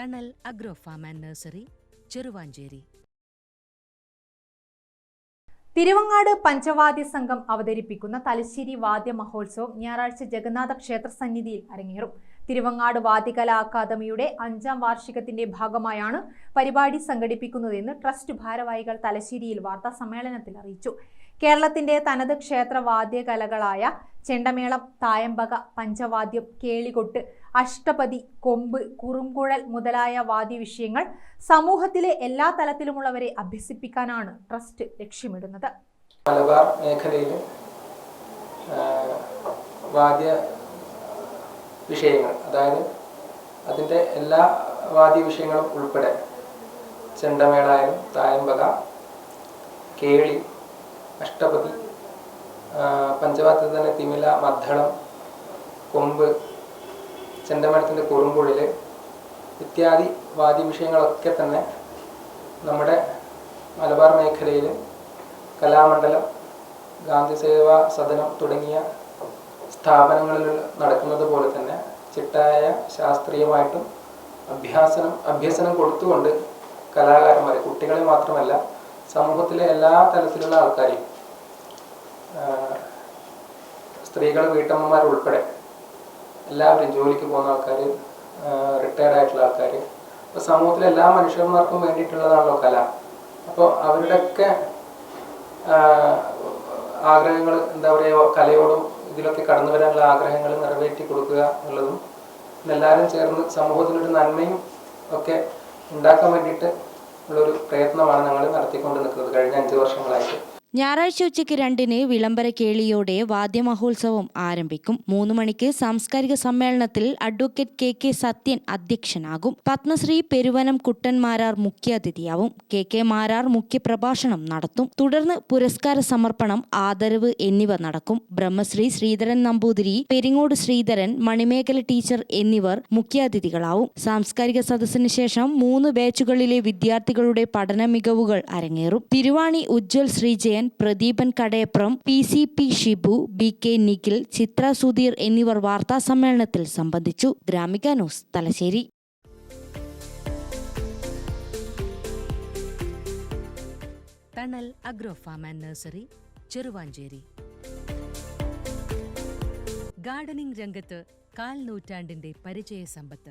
Thanal agro farm and nursery Cheruvanchery. Thiruvangad പഞ്ചവാദ്യ സംഘം അവതരിപ്പിക്കുന്ന തലശ്ശേരി വാദ്യ മഹോത്സവം ഞായറാഴ്ച ജഗന്നാഥ ക്ഷേത്ര സന്നിധിയിൽ അരങ്ങേറും. തിരുവങ്ങാട് വാദ്യകലാ അക്കാദമിയുടെ അഞ്ചാം വാർഷികത്തിന്റെ ഭാഗമായാണ് പരിപാടി സംഘടിപ്പിക്കുന്നതെന്ന് ട്രസ്റ്റ് ഭാരവാഹികൾ തലശ്ശേരിയിൽ വാർത്താ സമ്മേളനത്തിൽ അറിയിച്ചു. കേരളത്തിന്റെ തനത് ക്ഷേത്ര വാദ്യകലകളായ ചെണ്ടമേളം തായമ്പക പഞ്ചവാദ്യം കേളികൊട്ട് അഷ്ടപതി കൊമ്പ് കുറുംകുഴൽ മുതലായ വാദി വിഷയങ്ങൾ സമൂഹത്തിലെ എല്ലാ തലത്തിലുമുള്ളവരെ അഭ്യസിപ്പിക്കാനാണ് ട്രസ്റ്റ് ലക്ഷ്യമിടുന്നത്. മലബാർ മേഖലയിൽ വാദ്യ വിഷയങ്ങൾ അതായത് അതിന്റെ എല്ലാ വാദ്യ വിഷയങ്ങളും ഉൾപ്പെടെ ചെണ്ടമേളായാലും തായമ്പക കേളി അഷ്ടപതി പഞ്ചവാദ്യത്തിൽ തന്നെ തിമില മദ്ദളം കൊമ്പ് ചെണ്ടമേളത്തിന്റെ കുറുമ്പുള്ളിൽ ഇത്യാദി വാദ്യ വിഷയങ്ങളൊക്കെ തന്നെ നമ്മുടെ മലബാർ മേഖലയിൽ കലാമണ്ഡലം ഗാന്ധി സേവാ സദനം തുടങ്ങിയ സ്ഥാപനങ്ങളിൽ നടക്കുന്നത് പോലെ തന്നെ ചിട്ടായ ശാസ്ത്രീയമായിട്ടും അഭ്യാസനം അഭ്യസനം കൊടുത്തുകൊണ്ട് കലാകാരന്മാരെ കുട്ടികളെ മാത്രമല്ല സമൂഹത്തിലെ എല്ലാ തലത്തിലുള്ള ആൾക്കാരെയും സ്ത്രീകൾ വീട്ടമ്മമാർ ഉൾപ്പെടെ എല്ലാവരും ജോലിക്ക് പോകുന്ന ആൾക്കാർ റിട്ടയർഡ് ആയിട്ടുള്ള ആൾക്കാർ അപ്പോൾ സമൂഹത്തിലെ എല്ലാ മനുഷ്യന്മാർക്കും വേണ്ടിയിട്ടുള്ളതാണല്ലോ കല. അപ്പോൾ അവരുടെയൊക്കെ ആഗ്രഹങ്ങൾ എന്താ പറയുക കലയോടും ഇതിലൊക്കെ കടന്നു വരാനുള്ള ആഗ്രഹങ്ങൾ നിറവേറ്റി കൊടുക്കുക എന്നുള്ളതും എല്ലാവരും ചേർന്ന് സമൂഹത്തിനൊരു നന്മയും ഒക്കെ ഉണ്ടാക്കാൻ വേണ്ടിയിട്ട് ഉള്ളൊരു പ്രയത്നമാണ് ഞങ്ങൾ നടത്തിക്കൊണ്ട് നിൽക്കുന്നത് കഴിഞ്ഞ അഞ്ച് വർഷങ്ങളായിട്ട്. ഞായറാഴ്ച ഉച്ചയ്ക്ക് രണ്ടിന് വിളംബര കേളിയോടെ വാദ്യമഹോത്സവം ആരംഭിക്കും. മൂന്ന് മണിക്ക് സാംസ്കാരിക സമ്മേളനത്തിൽ അഡ്വക്കേറ്റ് കെ കെ സത്യൻ അധ്യക്ഷനാകും. പത്മശ്രീ പെരുവനം കുട്ടൻ മാരാർ മുഖ്യാതിഥിയാവും. കെ കെ മാരാർ മുഖ്യപ്രഭാഷണം നടത്തും. തുടർന്ന് പുരസ്കാര സമർപ്പണം ആദരവ് എന്നിവ നടക്കും. ബ്രഹ്മശ്രീ ശ്രീധരൻ നമ്പൂതിരി പെരിങ്ങോട് ശ്രീധരൻ മണിമേഖല ടീച്ചർ എന്നിവർ മുഖ്യാതിഥികളാവും. സാംസ്കാരിക സദസ്സിന് ശേഷം മൂന്ന് ബാച്ചുകളിലെ വിദ്യാർത്ഥികളുടെ പഠന മികവുകൾ അരങ്ങേറും. Thiruvani Ujjwal Sreejayan Pradeepan Kadayappuram P C P Shibu B K Nikhil Chithra Sudheer എന്നിവർ വാർത്താ സമ്മേളനത്തിൽ സംബന്ധിച്ചു. Gramika news Thalassery. Thanal agro farm and nursery Cheruvanchery. Gardening രംഗത്ത് കാൽ നൂറ്റാണ്ടിന്റെ പരിചയ സമ്പത്ത്.